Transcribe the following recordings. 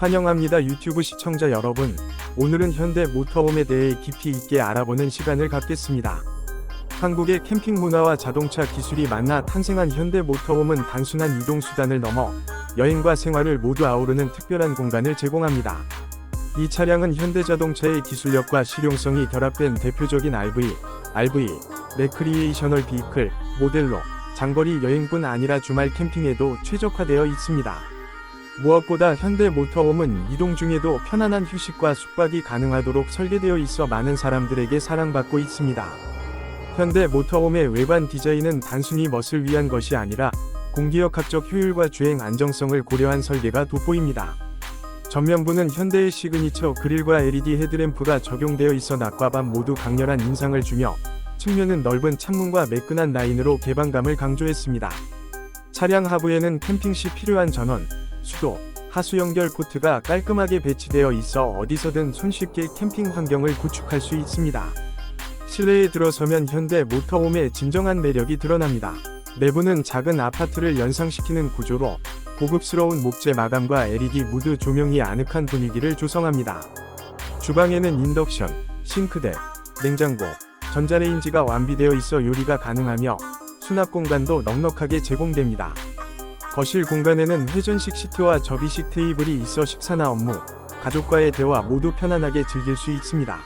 환영합니다 유튜브 시청자 여러분. 오늘은 현대 모터홈에 대해 깊이 있게 알아보는 시간을 갖겠습니다. 한국의 캠핑 문화와 자동차 기술이 만나 탄생한 현대 모터홈은 단순한 이동 수단을 넘어 여행과 생활을 모두 아우르는 특별한 공간을 제공합니다. 이 차량은 현대자동차의 기술력과 실용성이 결합된 대표적인 RV, RV, 레크리에이셔널 비클 모델로 장거리 여행뿐 아니라 주말 캠핑에도 최적화되어 있습니다. 무엇보다 현대 모터홈은 이동 중에도 편안한 휴식과 숙박이 가능하도록 설계되어 있어 많은 사람들에게 사랑받고 있습니다. 현대 모터홈의 외관 디자인은 단순히 멋을 위한 것이 아니라 공기역학적 효율과 주행 안정성을 고려한 설계가 돋보입니다. 전면부는 현대의 시그니처 그릴과 LED 헤드램프가 적용되어 있어 낮과 밤 모두 강렬한 인상을 주며 측면은 넓은 창문과 매끈한 라인으로 개방감을 강조했습니다. 차량 하부에는 캠핑 시 필요한 전원, 수도, 하수 연결 포트가 깔끔하게 배치되어 있어 어디서든 손쉽게 캠핑 환경을 구축할 수 있습니다. 실내에 들어서면 현대 모터홈의 진정한 매력이 드러납니다. 내부는 작은 아파트를 연상시키는 구조로 고급스러운 목재 마감과 LED 무드 조명이 아늑한 분위기를 조성합니다. 주방에는 인덕션, 싱크대, 냉장고, 전자레인지가 완비되어 있어 요리가 가능하며 수납 공간도 넉넉하게 제공됩니다. 거실 공간에는 회전식 시트와 접이식 테이블이 있어 식사나 업무, 가족과의 대화 모두 편안하게 즐길 수 있습니다.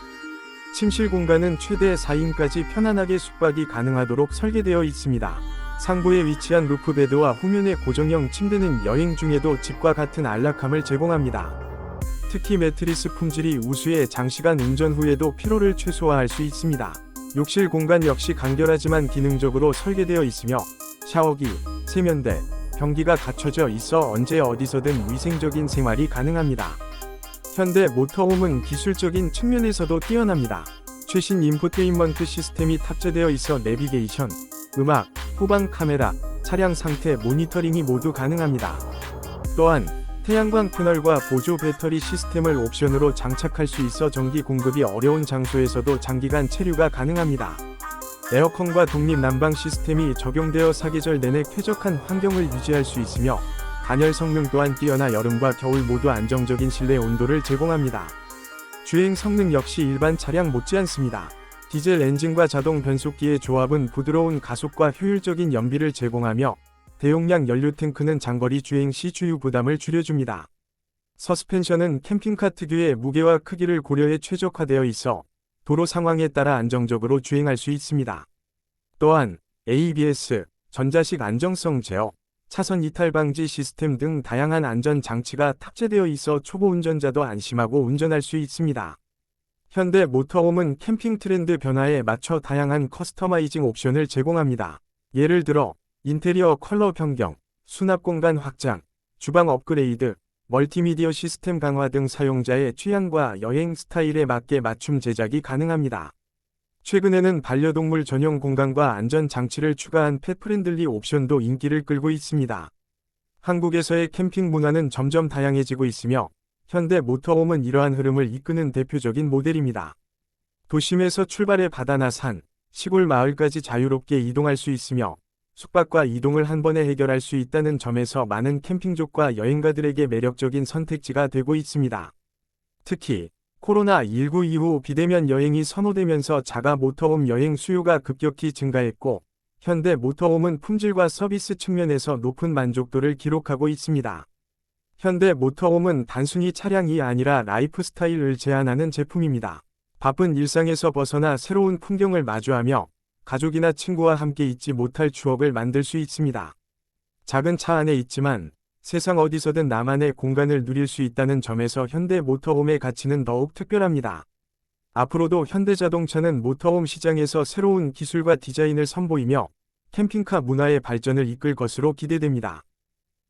침실 공간은 최대 4인까지 편안하게 숙박이 가능하도록 설계되어 있습니다. 상부에 위치한 루프베드와 후면의 고정형 침대는 여행 중에도 집과 같은 안락함을 제공합니다. 특히 매트리스 품질이 우수해 장시간 운전 후에도 피로를 최소화할 수 있습니다. 욕실 공간 역시 간결하지만 기능적으로 설계되어 있으며 샤워기, 세면대, 변기가 갖춰져 있어 언제 어디서든 위생적인 생활이 가능합니다. 현대 모터홈은 기술적인 측면에서도 뛰어납니다. 최신 인포테인먼트 시스템이 탑재되어 있어 내비게이션, 음악, 후방 카메라, 차량 상태 모니터링이 모두 가능합니다. 또한 태양광 패널과 보조 배터리 시스템을 옵션으로 장착할 수 있어 전기 공급이 어려운 장소에서도 장기간 체류가 가능합니다. 에어컨과 독립 난방 시스템이 적용되어 사계절 내내 쾌적한 환경을 유지할 수 있으며 단열 성능 또한 뛰어나 여름과 겨울 모두 안정적인 실내 온도를 제공합니다. 주행 성능 역시 일반 차량 못지않습니다. 디젤 엔진과 자동 변속기의 조합은 부드러운 가속과 효율적인 연비를 제공하며 대용량 연료 탱크는 장거리 주행 시 주유 부담을 줄여줍니다. 서스펜션은 캠핑카 특유의 무게와 크기를 고려해 최적화되어 있어 도로 상황에 따라 안정적으로 주행할 수 있습니다. 또한 ABS, 전자식 안정성 제어, 차선 이탈 방지 시스템 등 다양한 안전 장치가 탑재되어 있어 초보 운전자도 안심하고 운전할 수 있습니다. 현대 모터홈은 캠핑 트렌드 변화에 맞춰 다양한 커스터마이징 옵션을 제공합니다. 예를 들어 인테리어 컬러 변경, 수납 공간 확장, 주방 업그레이드, 멀티미디어 시스템 강화 등 사용자의 취향과 여행 스타일에 맞게 맞춤 제작이 가능합니다. 최근에는 반려동물 전용 공간과 안전 장치를 추가한 펫프렌들리 옵션도 인기를 끌고 있습니다. 한국에서의 캠핑 문화는 점점 다양해지고 있으며 현대 모터홈은 이러한 흐름을 이끄는 대표적인 모델입니다. 도심에서 출발해 바다나 산, 시골 마을까지 자유롭게 이동할 수 있으며 숙박과 이동을 한 번에 해결할 수 있다는 점에서 많은 캠핑족과 여행가들에게 매력적인 선택지가 되고 있습니다. 특히 코로나19 이후 비대면 여행이 선호되면서 자가 모터홈 여행 수요가 급격히 증가했고 현대 모터홈은 품질과 서비스 측면에서 높은 만족도를 기록하고 있습니다. 현대 모터홈은 단순히 차량이 아니라 라이프 스타일을 제안하는 제품입니다. 바쁜 일상에서 벗어나 새로운 풍경을 마주하며 가족이나 친구와 함께 잊지 못할 추억을 만들 수 있습니다. 작은 차 안에 있지만 세상 어디서든 나만의 공간을 누릴 수 있다는 점에서 현대 모터홈의 가치는 더욱 특별합니다. 앞으로도 현대자동차는 모터홈 시장에서 새로운 기술과 디자인을 선보이며 캠핑카 문화의 발전을 이끌 것으로 기대됩니다.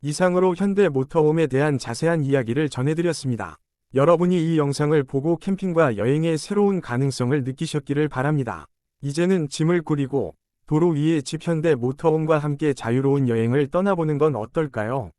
이상으로 현대 모터홈에 대한 자세한 이야기를 전해드렸습니다. 여러분이 이 영상을 보고 캠핑과 여행의 새로운 가능성을 느끼셨기를 바랍니다. 이제는 짐을 꾸리고 도로 위에 집 현대 모터홈과 함께 자유로운 여행을 떠나보는 건 어떨까요?